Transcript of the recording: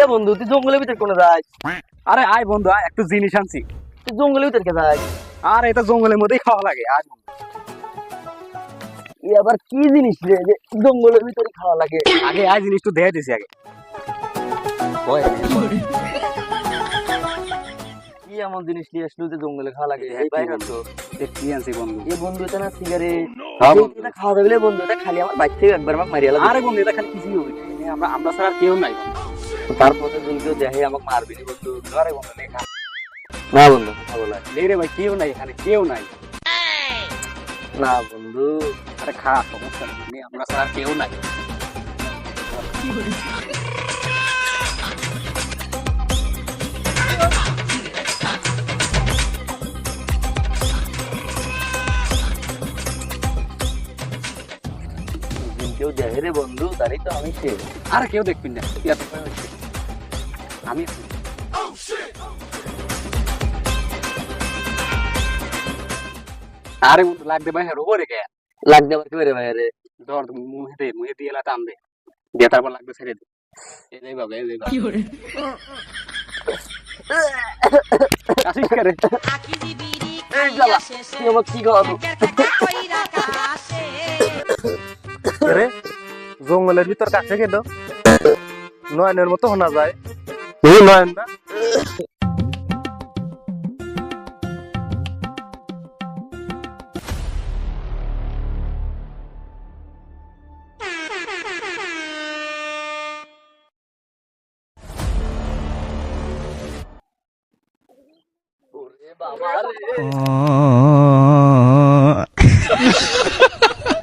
এ বন্ধু তুই জঙ্গলের ভিতর কোনে যাই আরে আয় বন্ধু আয় একটু জিনিস আনছি। তুই জঙ্গলের ভিতর কে যাই আর এটা জঙ্গলের মধ্যেই খাওয়া লাগে আয় বন্ধু। ই আবার কি জিনিস রে যে জঙ্গলের ভিতরে খাওয়া লাগে? আগে আয় জিনিস তো দেখে দিছি আগে। কি এমন জিনিস নিয়ে আসলো যে জঙ্গলে খাওয়া লাগে? এই বাইরে তো এ কি আনছি বন্ধু। এ বন্ধু এটা না সিগারেট হ্যাঁ বন্ধু। এটা খাওয়া যাবে বন্ধু এটা খালি আমার বাইক থেকে একবার আমাকে মারিয়া লাগে আরে বন্ধু এটা খালি কিছুই হবে আমরা আমরা ছাড়া কেউ নাই তারপরে যদি কেউ দেখে আমাকে মারবি রে বন্ধু। আরে বন্ধু লেখা না বন্ধু খাব না লে রে ভাই কেউ নাই এখানে কেউ নাই। না বন্ধু। আরে খা সমস্যা নেই। আমরা ছাড়া কেউ নাই। যদি কেউ দেখে রে বন্ধু তারই তো আমি সে আরে কেউ দেখবি না। আমি আরে বন্ধু লাগবে ভাই হ্যাঁ রোবরে কে লাগবে আবার কি রে ভাই রে ধর মুহে দে মুহে দিয়ে এলা টান দে। দিয়ে তারপর লাগবে ছেড়ে দে। এই বাবা এই বাবা। কাশিস করে এই জ্বালা, তুই আমাকে কি খাওয়াবো রে? জঙ্গলের ভিতর কাছে গেল। নয়নের মতো শোনা যায়। ও নয়ন না ওরে বাবা রে।